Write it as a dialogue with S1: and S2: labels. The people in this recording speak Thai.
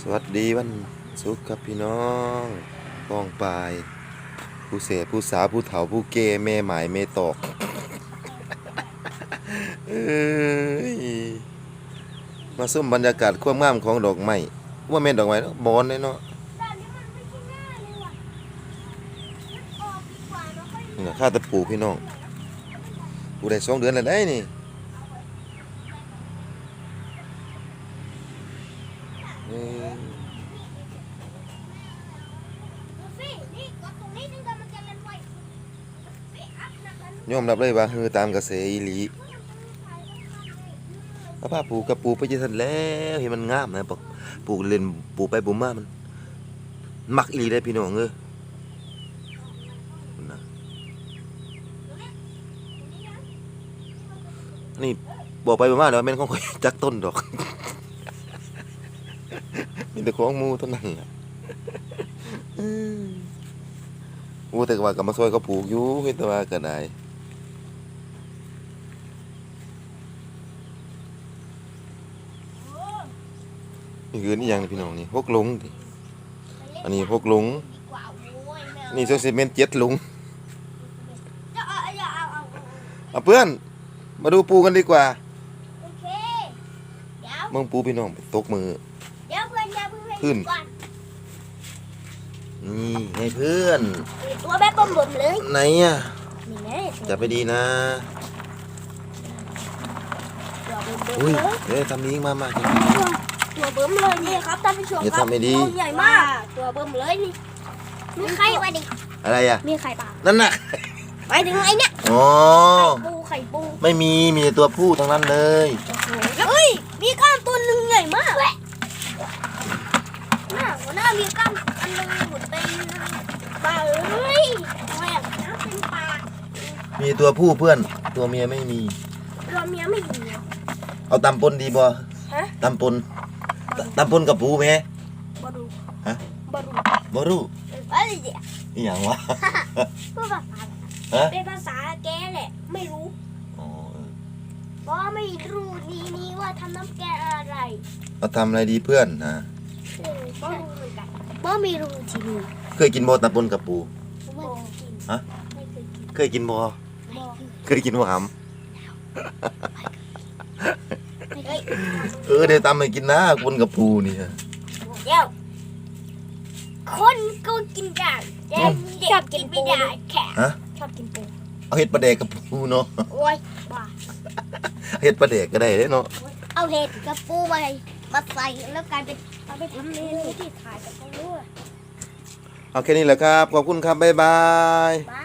S1: สวัสดีวันศุกร์ครับพี่น้องป้องปาย ผู้เสพผู้สาวผู้เฒ่าผู้เกยแม่หมายแม่ตอกมาส้มบรรยากาศความงามของดอกไม้ว่าแม่นดอกไม้เนาะบอนเลยเนาะ
S2: แบบนี้มันไม่ใช่ง่ายเลยว่ะมันออกดีกว่าเนอะค่อย
S1: นี่นะข้าตะปูพี่น้องปลูกได้สองเดือนแล้วได้นี่เอ้ย
S2: ดูสินี่กดตรงนี้นึงแล้วมันจะเล่นไวสิอัพหนักแล้ว
S1: ยอมรับเลยว่าเฮือตามกระแสอีหลีถ้าพาปลูกกับปลูกไปจะทันแล้วเห็นมันงามนะบอกปลูกเล่นปลูกไปปลูมามันมักอีหลีได้พี่น้องเอ้ยนะนี่บอกไปบอกมาเดี๋ยวแม่นของข่อยจักต้นดอก มีแต่ของหมูเท่านั้นแหละอืมโอ้แต่ว่ากับมาซอยเขาปลูกอยู่เฮ็ดแต่ว่าก็ได้นี่คือนี่ยังนี่พี่น้องนี่หกหลงดิอันนี้หกหลง
S2: ดีกว่าโว้ยแมว
S1: นี่โซเซเมนเจ็ดหลง
S2: จะเอาอย่าเอาเอาเอา
S1: เอาเพื่อน มาดูปูกันดีกว่า
S2: โอเค เดี๋ยว
S1: เมืองปูพี่น้องตกมือ ขึ้น
S2: ก่อน
S1: นี่ให้เพื่อน
S2: ตัวแบบบ่มๆเลย
S1: ไหนอะ
S2: นี่ไง
S1: จับไปดีนะ
S2: ตัวเบิ่มๆ
S1: อุ้ย
S2: เลย
S1: เดี๋ยวทำนี้มามา
S2: ตัวเบิ่มเลยนี่ครับท่านผู้ชม
S1: อย่า
S2: ครับ
S1: ทำไม่ดี
S2: ตัวใหญ่มาก ตัวเบิ่มเลยนี่มีไข่วะดิ
S1: อะไรอะ
S2: มีไข่ปลา
S1: นั่นน่ะ
S2: หมายถึงไอ้เนี่ย
S1: อ๋อ
S2: ปูไข่ปู
S1: ไม่มีมีแต่ตัวผู้ทั้งนั้นเลย
S2: มีกล้ามอันหนึงหมดไปปลาเอ้ยทำไมอะน้ำเป็นปลา
S1: มีตัวผู้เพื่อน ตัวเมียไม่มี
S2: เราเมียไม่มีอะ
S1: เอาตำปนดีบ่
S2: ฮะ
S1: ตำปนตตำปนกับปูไหม
S2: บารู
S1: ฮะ
S2: บารู
S1: บ่รู้
S2: อะไรเดี๋ยว
S1: อีหยังวะ
S2: พูดภาษา
S1: ฮะ
S2: เป็นภาษาแกแหละ ไม่รู้
S1: อ๋อเออ
S2: เพราะไม่รู้นี่นี่ว่าทำน้ำแกงอะไร
S1: เอาทำอะไรดีเพื่อนนะ
S2: เออก็รู้เหมือนกัน เพราะไม่รู้ที่นี่
S1: เคยกินบ่ตำปนกับปู
S2: ไม่เคยกิน
S1: ฮะ
S2: ไม่เคยกิน
S1: เคยกินบ่
S2: ไม่
S1: เคยกินบ่ห
S2: ไม่เคยำ
S1: เออเดี๋ยวตำให้กินนะปนกับปูนี่ฮะ
S2: เดี๋ยวคนก็กินได้แต่เด็กกินไม่ได้แค่
S1: ฮะ
S2: ชอบกินปู
S1: เอาเห็ดปลาแดกกับปูเนาะ
S2: โอ้ยบ้า
S1: เห็ดปลาแดกก็ได้เด้เนาะ
S2: เอาเห็ดกับปูมา มาใส่แล้วกลายเป็นเอาไปทำเมนูที่ถ่ายกับเขาด้วย
S1: เอาแค่นี้แหละครับ ขอบคุณครับ บ๊ายบาย
S2: บา